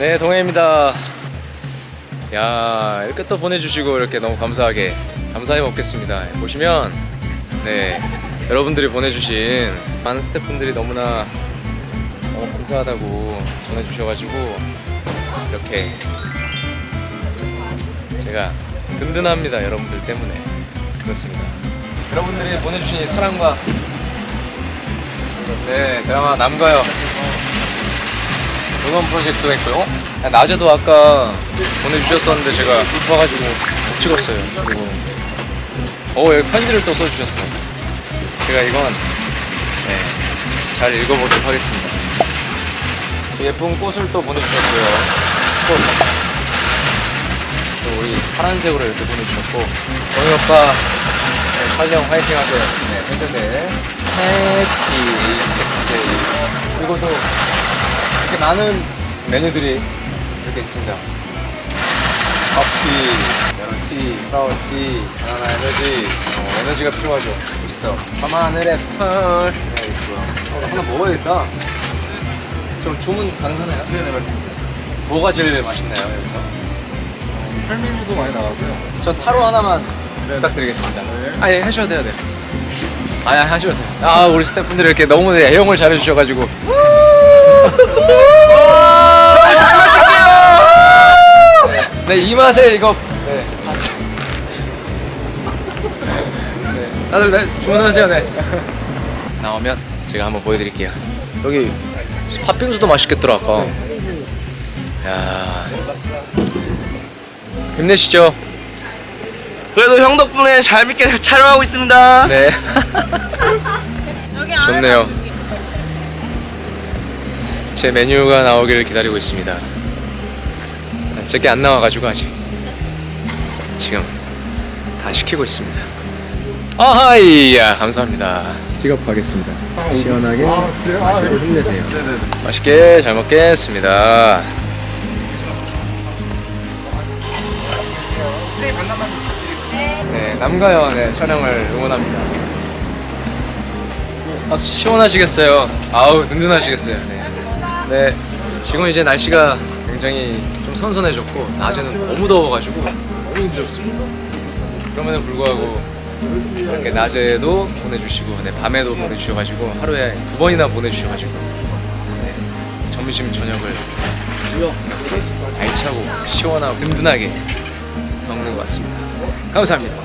네, 동해입니다. 야, 이렇게 또 보내주시고 이렇게 너무 감사하게 감사히 먹겠습니다. 보시면 네 여러분들이 보내주신 많은 스태프분들이 너무나 너무 감사하다고 전해주셔가지고 이렇게 제가 든든합니다 여러분들 때문에 그렇습니다. 여러분들이 보내주신 이 사랑과 네 드라마 남가요 응원 프로젝트 했고요. 어? 낮에도 아까 보내주셨었는데 제가 바빠가지고 못 찍었어요. 그리고 어 여기 편지를 또 써주셨어. 제가 이건 네, 잘 읽어보도록 하겠습니다. 예쁜 꽃을 또 보내주셨고요. 꽃. 또 우리 파란색으로 이렇게 보내주셨고 동희 오빠 네, 촬영 화이팅 하세요. 네, 회사대 해피 엑스제이 그리고 또 많은 메뉴들이 이렇게 있습니다. 커피, 메론티, 파워티, 바나나 에너지, 어, 에너지가 필요하죠. 부스터. 밤하늘의 펄. 네, 있고요. 어, 하나 먹어야겠다. 좀 주문 가능하나요? 네네, 맞습니다. 뭐가 제일 맛있나요, 여기서? 헬메뉴도 많이 나가고요. 저 타로 하나만 부탁드리겠습니다. 아, 예, 하셔도 돼요, 네. 아, 예, 하셔도 돼요. 아, 우리 스태프분들이 이렇게 너무 애용을 잘해주셔가지고. 네, 이 맛에 이거. 네, 봤어요. 네, 다들 네, 주문하세요, 네. 나오면 제가 한번 보여드릴게요. 여기 팥빙수도 맛있겠더라, 아까. 야 힘내시죠. 그래도 형 덕분에 잘 믿게 촬영하고 있습니다. 네. 여기 안에 좋네요. 제 메뉴가 나오기를 기다리고 있습니다. 제게 안 나와가지고 아직 지금 다 시키고 있습니다. 아하이야 감사합니다. 픽업하겠습니다. 시원하게 마시고 힘내세요. 맛있게 잘 먹겠습니다. 네, 남가요 네, 촬영을 응원합니다. 아, 시원하시겠어요. 아우 든든하시겠어요. 네. 네. 지금 이제 날씨가 굉장히 좀 선선해졌고 낮에는 너무 더워가지고 너무 힘들었습니다. 그럼에도 불구하고 이렇게 낮에도 보내주시고 네, 밤에도 보내주셔가지고 하루에 두 번이나 보내주셔가지고 네, 점심 저녁을 알차고 시원하고 든든하게 먹는 것 같습니다. 감사합니다.